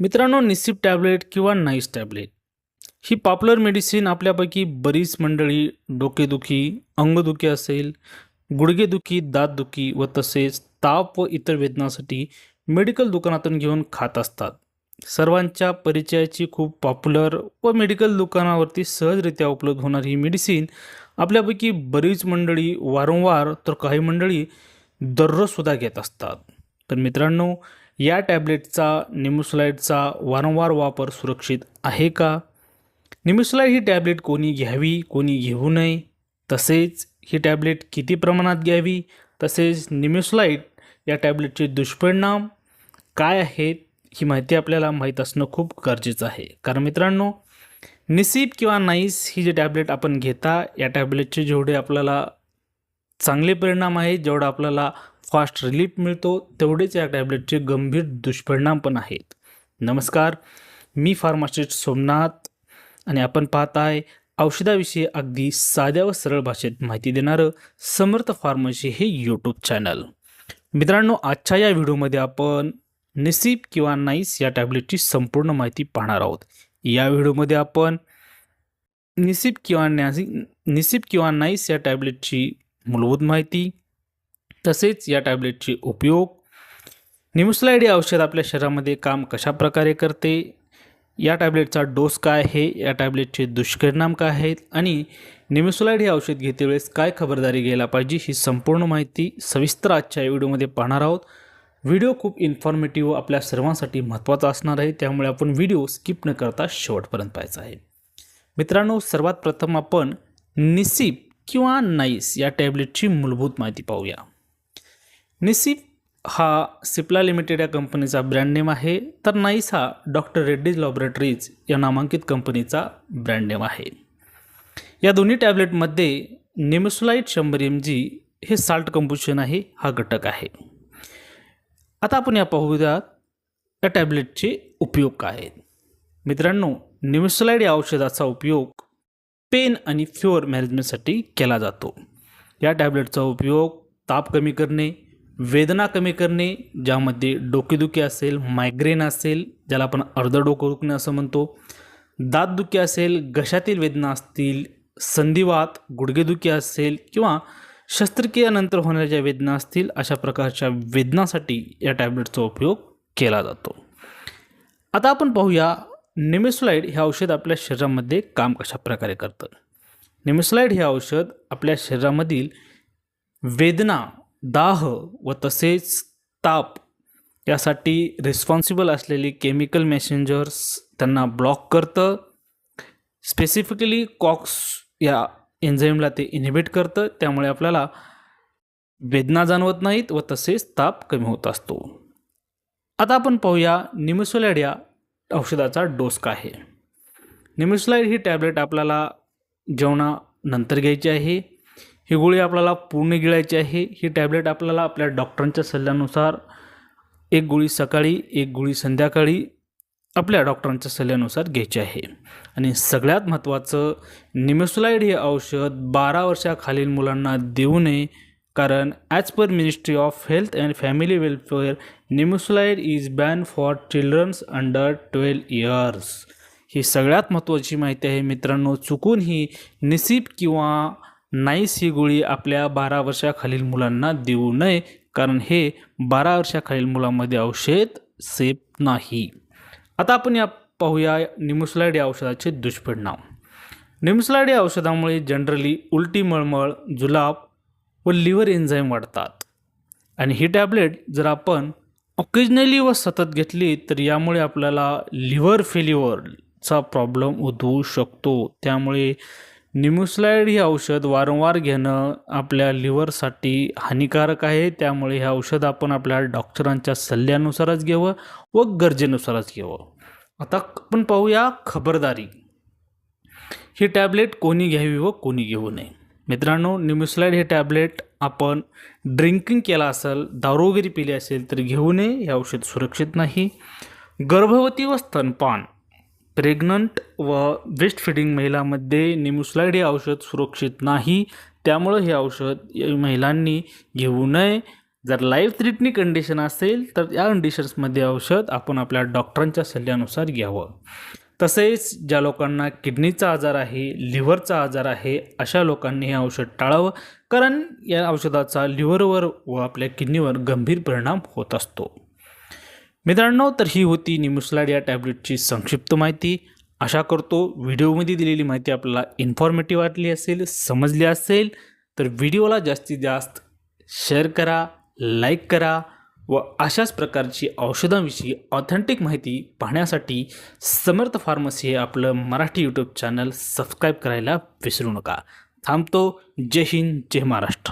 मित्रांनो निसिप टॅबलेट किंवा nice tablet. ही पॉप्युलर मेडिसिन आपल्यापैकी बरीच मंडळी डोकेदुखी अंगदुखी असेल गुडघेदुखी दातदुखी व तसेच ताप व इतर वेदनासाठी मेडिकल दुकानातून घेऊन खात असतात. सर्वांच्या परिचयाची खूप पॉप्युलर व मेडिकल दुकानावरती सहजरित्या उपलब्ध होणारी ही मेडिसिन आपल्यापैकी बरीच मंडळी वारंवार तर काही मंडळी दररोजसुद्धा घेत असतात. तर मित्रांनो या टॅबलेटचा निमुसलाईडचा वारंवार वापर सुरक्षित आहे का? निमुसलाईड ही टॅबलेट कोणी घ्यावी कोणी घेऊ नये? तसेच ही टॅबलेट किती प्रमाणात घ्यावी? तसेच निम्युसलाईड या टॅबलेटचे दुष्परिणाम काय आहेत? ही माहिती आपल्याला माहीत असणं खूप गरजेचं आहे. कारण मित्रांनो निसीब किंवा नाईस ही जी टॅबलेट आपण घेता या टॅबलेटचे जेवढे आपल्याला चांगले परिणाम आहे जेवढा आपल्याला फास्ट रिलीफ मिळतो तेवढेच या टॅबलेटचे गंभीर दुष्परिणाम पण आहेत. नमस्कार मी फार्मासिस्ट सोमनाथ आणि आपण पाहत आहे औषधाविषयी अगदी साध्या व सरळ भाषेत माहिती देणारं समर्थ फार्मसी हे यूट्यूब चॅनल मित्रांनो आजच्या या व्हिडिओमध्ये आपण निसिप किंवा नाईस या टॅबलेटची संपूर्ण माहिती पाहणार आहोत. या व्हिडिओमध्ये आपण निसिप किंवा नॅसी निसिप किंवा नाईस या टॅबलेटची मूलभूत माहिती तसेच या टॅबलेटचे उपयोग निमुसलाईड हे औषध आपल्या शरीरामध्ये काम कशा प्रकारे करते या टॅबलेटचा डोस काय आहे या टॅबलेटचे दुष्परिणाम काय आहेत आणि निमुसलाईड हे औषध घेते वेळेस काय खबरदारी घ्यायला पाहिजे ही संपूर्ण माहिती सविस्तर आजच्या या व्हिडिओमध्ये पाहणार आहोत. व्हिडिओ खूप इन्फॉर्मेटिव्ह आपल्या सर्वांसाठी महत्त्वाचा असणार आहे त्यामुळे आपण व्हिडिओ स्किप न करता शेवटपर्यंत पाहायचा आहे. मित्रांनो सर्वात प्रथम आपण निसीप किंवा नाईस या टॅबलेटची मूलभूत माहिती पाहूया. निसिप हा सिप्ला लिमिटेड या कंपनीचा ब्रँड नेम आहे तर नाईस हा डॉक्टर रेड्डीज लॅबोरेटरीज या नामांकित कंपनीचा ब्रँड नेम आहे. या दोन्ही टॅबलेटमध्ये निमसुलाईट शंभर एम जी हे साल्ट कंपोजिशन आहे हा घटक आहे. आता आपण या पाहूया या टॅबलेटचे उपयोग काय आहेत. मित्रांनो निमसुलाईड या औषधाचा उपयोग पेन आणि फ्युअर मॅनेजमेंटसाठी केला जातो. या टॅबलेटचा उपयोग ताप कमी करणे वेदना कमी करणे ज्यामध्ये डोकेदुखी असेल मायग्रेन असेल ज्याला आपण अर्ध डोकं दुखणे असं म्हणतो दातदुखी असेल घशातील वेदना असतील संधिवात गुडघेदुखी असेल किंवा शस्त्रक्रियानंतर होणाऱ्या ज्या वेदना असतील अशा प्रकारच्या वेदनासाठी या टॅबलेटचा उपयोग केला जातो. आता आपण पाहूया निमेसुलाईड हे औषध आपल्या शरीरामध्ये काम कशा प्रकारे करतं? निमेसुलाईड हे औषध आपल्या शरीरामधील वेदना दाह व तसेच ताप यासाठी रिस्पॉन्सिबल असलेली केमिकल मेसेंजर्स त्यांना ब्लॉक करतं. स्पेसिफिकली कॉक्स या एन्झाईमला ते इनहिबिट करतं. त्यामुळे आपल्याला वेदना जाणवत नाहीत व तसेच ताप कमी होत असतो. आता आपण पाहूया निमिसोलाइड या औषधाचा डोस आहे. निमिसोलाइड ही टॅबलेट आपल्याला जेवणानंतर घ्यायची आहे. ही गोळी आपल्याला पूर्ण गिळायची आहे. ही टॅबलेट आपल्याला आपल्या डॉक्टरांच्या सल्ल्यानुसार एक गोळी सकाळी एक गोळी संध्याकाळी आपल्या डॉक्टरांच्या सल्ल्यानुसार घ्यायची आहे. आणि सगळ्यात महत्त्वाचं निमेसुलाईड हे औषध बारा वर्षाखालील मुलांना देऊ नये कारण as per ministry of health and family welfare nimesulide is ban for childrens under twelve years ही सगळ्यात महत्त्वाची माहिती आहे मित्रांनो. चुकून ही निसीब किंवा नाईस ही गोळी आपल्या बारा वर्षाखालील मुलांना देऊ नये कारण हे बारा वर्षाखालील मुलांमध्ये औषध सेफ नाही. आता आपण या पाहूया निमुसलाईड या औषधाचे दुष्परिणाम. निमुसलाईड या औषधामुळे जनरली उलटी मळमळ जुलाब व लिव्हर एन्झाईम वाढतात. आणि ही टॅबलेट जर आपण ऑकेजनली व सतत घेतली तर यामुळे आपल्याला लिव्हर फेल्युअरचा प्रॉब्लेम उद्भवू शकतो. त्यामुळे निमुसलाईड हे औषध वारंवार घेणं आपल्या लिव्हरसाठी हानिकारक आहे. त्यामुळे हे औषध आपण आपल्या डॉक्टरांच्या सल्ल्यानुसारच घ्यावं व गरजेनुसारच घ्यावं. आता आपण पाहूया खबरदारी. ही टॅबलेट कोणी घ्यावी व कोणी घेऊ नये? मित्रांनो निमुसलाईड हे टॅबलेट आपण ड्रिंकिंग केला असेल दारू वगैरे पिली असेल तर घेऊ नये हे औषध सुरक्षित नाही. गर्भवती व स्तनपान. प्रेग्नंट व ब्रेस्ट फिडिंग महिलांमध्ये निमुसलाईड हे औषध सुरक्षित नाही. त्यामुळं हे औषध महिलांनी घेऊ नये. जर लाईफ थ्रिटनी कंडिशन असेल तर या कंडिशन्समध्ये औषध आपण आपल्या डॉक्टरांच्या सल्ल्यानुसार घ्यावं. तसेच ज्या लोकांना किडनीचा आजार आहे लिव्हरचा आजार आहे अशा लोकांनी हे औषध टाळावं कारण या औषधाचा लिव्हरवर व आपल्या किडनीवर गंभीर परिणाम होत असतो. मित्रांनो तर ही होती निमुसलाड या टॅबलेटची संक्षिप्त माहिती. आशा करतो व्हिडिओमध्ये दिलेली माहिती आपल्याला इन्फॉर्मेटिव्ह वाटली असेल समजली असेल. तर व्हिडिओला जास्तीत जास्त शेअर करा लाईक करा. व अशाच प्रकारची औषधांविषयी ऑथेंटिक माहिती पाहण्यासाठी समर्थ फार्मसी हे आपलं मराठी यूट्यूब चॅनल सबस्क्राईब करायला विसरू नका. थांबतो. जय हिंद. जय महाराष्ट्र.